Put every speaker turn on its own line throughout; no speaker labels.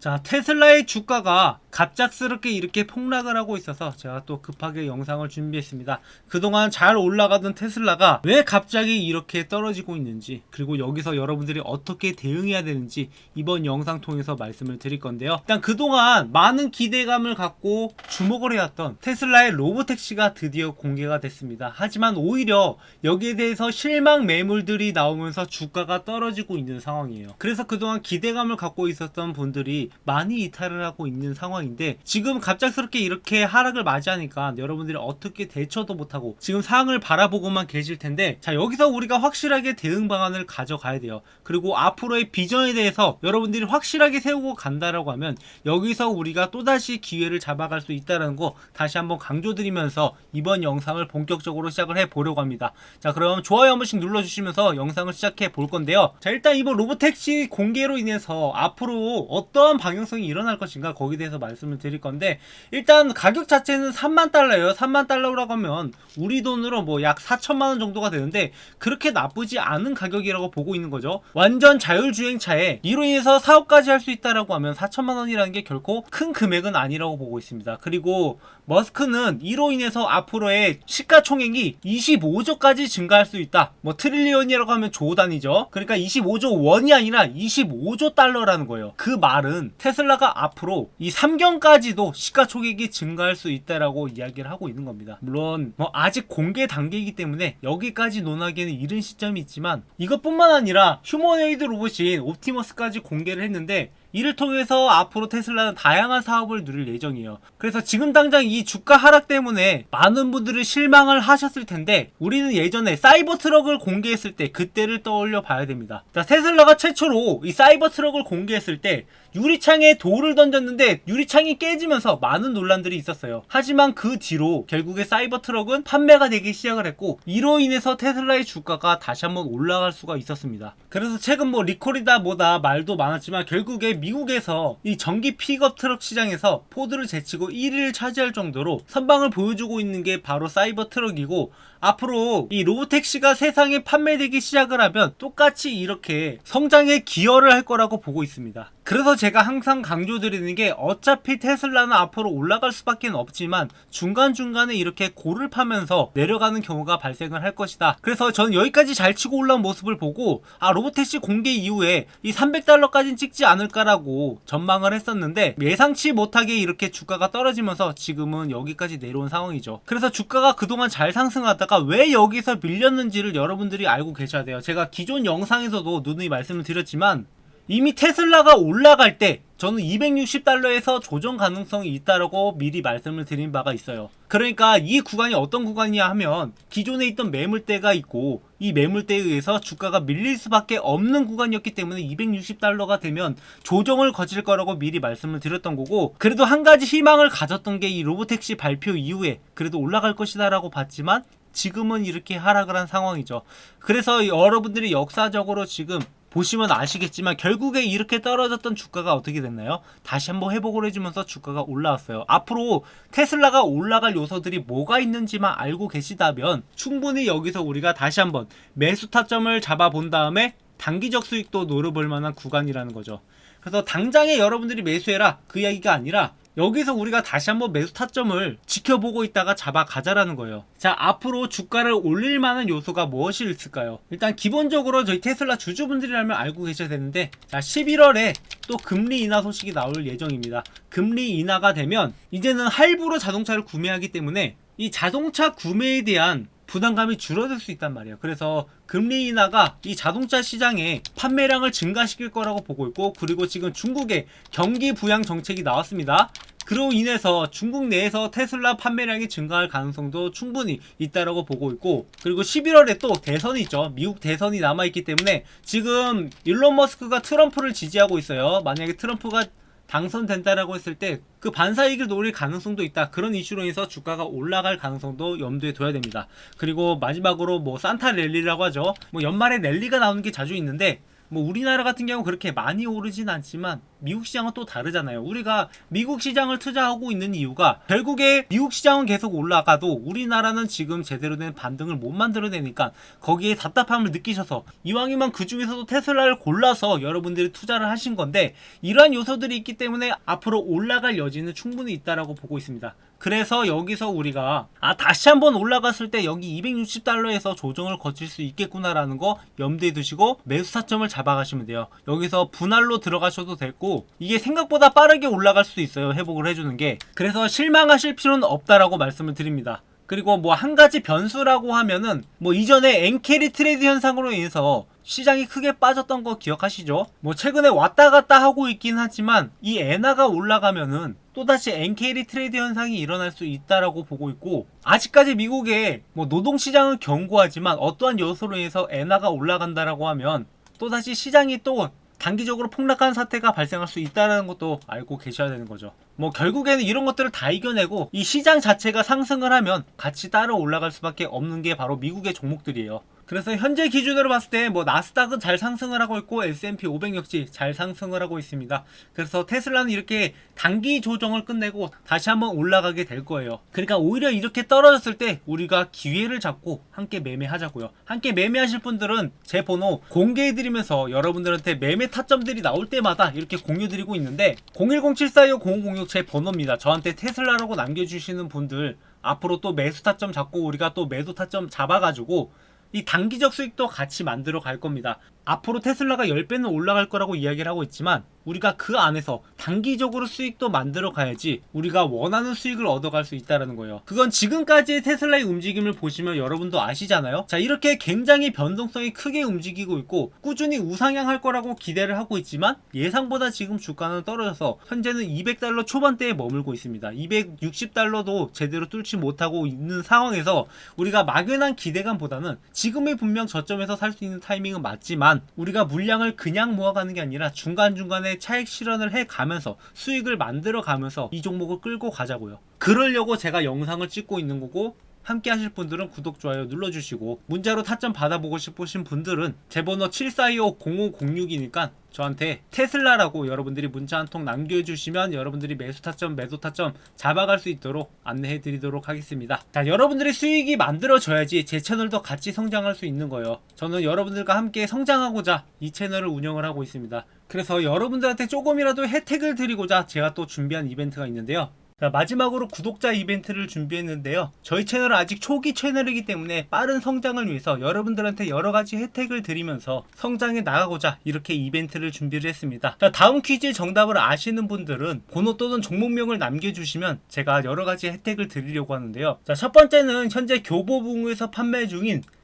자, 테슬라의 주가가 갑작스럽게 이렇게 폭락을 하고 있어서 제가 또 급하게 영상을 준비했습니다. 그동안 잘 올라가던 테슬라가 왜 갑자기 이렇게 떨어지고 있는지, 그리고 여기서 여러분들이 어떻게 대응해야 되는지 이번 영상 통해서 말씀을 드릴 건데요. 일단 그동안 많은 기대감을 갖고 주목을 해왔던 테슬라의 로보택시가 드디어 공개가 됐습니다. 하지만 오히려 여기에 대해서 실망 매물들이 나오면서 주가가 떨어지고 있는 상황이에요. 그래서 그동안 기대감을 갖고 있었던 분들이 많이 이탈을 하고 있는 상황 인데 지금 갑작스럽게 이렇게 하락을 맞이하니까 여러분들이 어떻게 대처도 못하고 지금 상황을 바라보고만 계실 텐데 자 여기서 우리가 확실하게 대응 방안을 가져가야 돼요. 그리고 앞으로의 비전에 대해서 여러분들이 확실하게 세우고 간다라고 하면 여기서 우리가 또다시 기회를 잡아갈 수 있다는 거 다시 한번 강조드리면서 이번 영상을 본격적으로 시작을 해 보려고 합니다. 자 그럼 좋아요 한 번씩 눌러주시면서 영상을 시작해 볼 건데요. 자 일단 이번 로보택시 공개로 인해서 앞으로 어떠한 방향성이 일어날 것인가 거기에 대해서 말 씀을 드릴 건데 일단 가격 자체는 3만 달러예요. 3만 달러라고 하면 우리 돈으로 뭐 약 4천만 원 정도가 되는데 그렇게 나쁘지 않은 가격이라고 보고 있는 거죠. 완전 자율주행차에 이로 인해서 사업까지 할 수 있다라고 하면 4천만 원이라는 게 결코 큰 금액은 아니라고 보고 있습니다. 그리고 머스크는 이로 인해서 앞으로의 시가총액이 25조까지 증가할 수 있다. 뭐 트릴리언이라고 하면 조 단위죠. 그러니까 25조 원이 아니라 25조 달러라는 거예요. 그 말은 테슬라가 앞으로 이 3 경까지도 시가총액이 증가할 수 있다라고 이야기를 하고 있는 겁니다. 물론 뭐 아직 공개 단계이기 때문에 여기까지 논하기에는 이른 시점이 있지만 이것뿐만 아니라 휴머노이드 로봇인 옵티머스까지 공개를 했는데 이를 통해서 앞으로 테슬라는 다양한 사업을 누릴 예정이에요. 그래서 지금 당장 이 주가 하락 때문에 많은 분들이 실망을 하셨을 텐데 우리는 예전에 사이버 트럭을 공개했을 때 그때를 떠올려 봐야 됩니다. 자, 테슬라가 최초로 이 사이버 트럭을 공개했을 때 유리창에 돌을 던졌는데 유리창이 깨지면서 많은 논란들이 있었어요. 하지만 그 뒤로 결국에 사이버 트럭은 판매가 되기 시작을 했고 이로 인해서 테슬라의 주가가 다시 한번 올라갈 수가 있었습니다. 그래서 최근 뭐 리콜이다 뭐다 말도 많았지만 결국에 미국에서 이 전기 픽업 트럭 시장에서 포드를 제치고 1위를 차지할 정도로 선방을 보여주고 있는 게 바로 사이버 트럭이고 앞으로 이 로보택시가 세상에 판매되기 시작을 하면 똑같이 이렇게 성장에 기여를 할 거라고 보고 있습니다. 그래서 제가 항상 강조드리는 게 어차피 테슬라는 앞으로 올라갈 수밖에 없지만 중간중간에 이렇게 고를 파면서 내려가는 경우가 발생을 할 것이다. 그래서 저는 여기까지 잘 치고 올라온 모습을 보고 아 로보택시 공개 이후에 이 300달러까지는 찍지 않을까라고 전망을 했었는데 예상치 못하게 이렇게 주가가 떨어지면서 지금은 여기까지 내려온 상황이죠. 그래서 주가가 그동안 잘 상승하다가 왜 여기서 밀렸는지를 여러분들이 알고 계셔야 돼요. 제가 기존 영상에서도 누누이 말씀을 드렸지만 이미 테슬라가 올라갈 때 저는 260달러에서 조정 가능성이 있다라고 미리 말씀을 드린 바가 있어요. 그러니까 이 구간이 어떤 구간이냐 하면 기존에 있던 매물대가 있고 이 매물대에 의해서 주가가 밀릴 수밖에 없는 구간이었기 때문에 260달러가 되면 조정을 거칠 거라고 미리 말씀을 드렸던 거고 그래도 한 가지 희망을 가졌던 게 이 로보택시 발표 이후에 그래도 올라갈 것이다 라고 봤지만 지금은 이렇게 하락을 한 상황이죠. 그래서 여러분들이 역사적으로 지금 보시면 아시겠지만 결국에 이렇게 떨어졌던 주가가 어떻게 됐나요? 다시 한번 회복을 해주면서 주가가 올라왔어요. 앞으로 테슬라가 올라갈 요소들이 뭐가 있는지만 알고 계시다면 충분히 여기서 우리가 다시 한번 매수 타점을 잡아본 다음에 단기적 수익도 노려볼 만한 구간이라는 거죠. 그래서 당장에 여러분들이 매수해라 그 이야기가 아니라 여기서 우리가 다시 한번 매수 타점을 지켜보고 있다가 잡아가자라는 거예요. 자, 앞으로 주가를 올릴 만한 요소가 무엇이 있을까요? 일단 기본적으로 저희 테슬라 주주분들이라면 알고 계셔야 되는데, 자, 11월에 또 금리 인하 소식이 나올 예정입니다. 금리 인하가 되면 이제는 할부로 자동차를 구매하기 때문에 이 자동차 구매에 대한 부담감이 줄어들 수 있단 말이에요. 그래서 금리 인하가 이 자동차 시장의 판매량을 증가시킬 거라고 보고 있고 그리고 지금 중국의 경기 부양 정책이 나왔습니다. 그로 인해서 중국 내에서 테슬라 판매량이 증가할 가능성도 충분히 있다라고 보고 있고 그리고 11월에 또 대선이 있죠. 미국 대선이 남아 있기 때문에 지금 일론 머스크가 트럼프를 지지하고 있어요. 만약에 트럼프가 당선된다라고 했을 때 그 반사이익을 노릴 가능성도 있다. 그런 이슈로 인해서 주가가 올라갈 가능성도 염두에 둬야 됩니다. 그리고 마지막으로 뭐 산타 랠리라고 하죠. 뭐 연말에 랠리가 나오는 게 자주 있는데 뭐 우리나라 같은 경우 그렇게 많이 오르진 않지만 미국 시장은 또 다르잖아요. 우리가 미국 시장을 투자하고 있는 이유가 결국에 미국 시장은 계속 올라가도 우리나라는 지금 제대로 된 반등을 못 만들어내니까 거기에 답답함을 느끼셔서 이왕이면 그 중에서도 테슬라를 골라서 여러분들이 투자를 하신 건데 이러한 요소들이 있기 때문에 앞으로 올라갈 여지는 충분히 있다라고 보고 있습니다. 그래서 여기서 우리가 아 다시 한번 올라갔을 때 여기 260달러에서 조정을 거칠 수 있겠구나라는 거 염두에 두시고 매수 타점을 잡아가시면 돼요. 여기서 분할로 들어가셔도 됐고 이게 생각보다 빠르게 올라갈 수도 있어요. 회복을 해주는 게 그래서 실망하실 필요는 없다라고 말씀을 드립니다. 그리고 뭐 한 가지 변수라고 하면은 뭐 이전에 엔캐리 트레이드 현상으로 인해서 시장이 크게 빠졌던 거 기억하시죠? 뭐 최근에 왔다 갔다 하고 있긴 하지만 이 엔화가 올라가면은 또다시 엔캐리 트레이드 현상이 일어날 수 있다라고 보고 있고 아직까지 미국의 뭐 노동 시장은 견고하지만 어떠한 요소로 인해서 엔화가 올라간다라고 하면 또다시 시장이 또 단기적으로 폭락하는 사태가 발생할 수 있다는 것도 알고 계셔야 되는 거죠. 뭐 결국에는 이런 것들을 다 이겨내고 이 시장 자체가 상승을 하면 같이 따라 올라갈 수밖에 없는 게 바로 미국의 종목들이에요. 그래서 현재 기준으로 봤을 때 뭐 나스닥은 잘 상승을 하고 있고 S&P 500 역시 잘 상승을 하고 있습니다. 그래서 테슬라는 이렇게 단기 조정을 끝내고 다시 한번 올라가게 될 거예요. 그러니까 오히려 이렇게 떨어졌을 때 우리가 기회를 잡고 함께 매매하자고요. 함께 매매하실 분들은 제 번호 공개해드리면서 여러분들한테 매매 타점들이 나올 때마다 이렇게 공유드리고 있는데 010-742-0506 제 번호입니다. 저한테 테슬라라고 남겨주시는 분들 앞으로 또 매수 타점 잡고 우리가 또 매도 타점 잡아가지고 이 단기적 수익도 같이 만들어 갈 겁니다. 앞으로 테슬라가 10배는 올라갈 거라고 이야기를 하고 있지만 우리가 그 안에서 단기적으로 수익도 만들어 가야지 우리가 원하는 수익을 얻어갈 수 있다는 거예요. 그건 지금까지의 테슬라의 움직임을 보시면 여러분도 아시잖아요. 자, 이렇게 굉장히 변동성이 크게 움직이고 있고 꾸준히 우상향할 거라고 기대를 하고 있지만 예상보다 지금 주가는 떨어져서 현재는 200달러 초반대에 머물고 있습니다. 260달러도 제대로 뚫지 못하고 있는 상황에서 우리가 막연한 기대감보다는 지금의 분명 저점에서 살 수 있는 타이밍은 맞지만 우리가 물량을 그냥 모아가는 게 아니라 중간중간에 차익 실현을 해 가면서 수익을 만들어 가면서 이 종목을 끌고 가자고요. 그러려고 제가 영상을 찍고 있는 거고 함께 하실 분들은 구독, 좋아요 눌러주시고 문자로 타점 받아보고 싶으신 분들은 제 번호 7425-0506이니까 저한테 테슬라라고 여러분들이 문자 한 통 남겨주시면 여러분들이 매수 타점, 매도 타점 잡아갈 수 있도록 안내해 드리도록 하겠습니다. 자, 여러분들의 수익이 만들어져야지 제 채널도 같이 성장할 수 있는 거예요. 저는 여러분들과 함께 성장하고자 이 채널을 운영을 하고 있습니다. 그래서 여러분들한테 조금이라도 혜택을 드리고자 제가 또 준비한 이벤트가 있는데요. 자, 마지막으로 구독자 이벤트를 준비했는데요. 저희 채널은 아직 초기 채널이기 때문에 빠른 성장을 위해서 여러분들한테 여러 가지 혜택을 드리면서 성장해 나가고자 이렇게 이벤트를 준비를 했습니다. 자, 다음 퀴즈 정답을 아시는 분들은 번호 또는 종목명을 남겨주시면 제가 여러 가지 혜택을 드리려고 하는데요. 자, 첫 번째는 현재 교보문고에서 판매 중인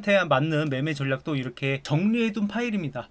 한테 맞는 매매 전략도 이렇게 정리해둔 파일입니다.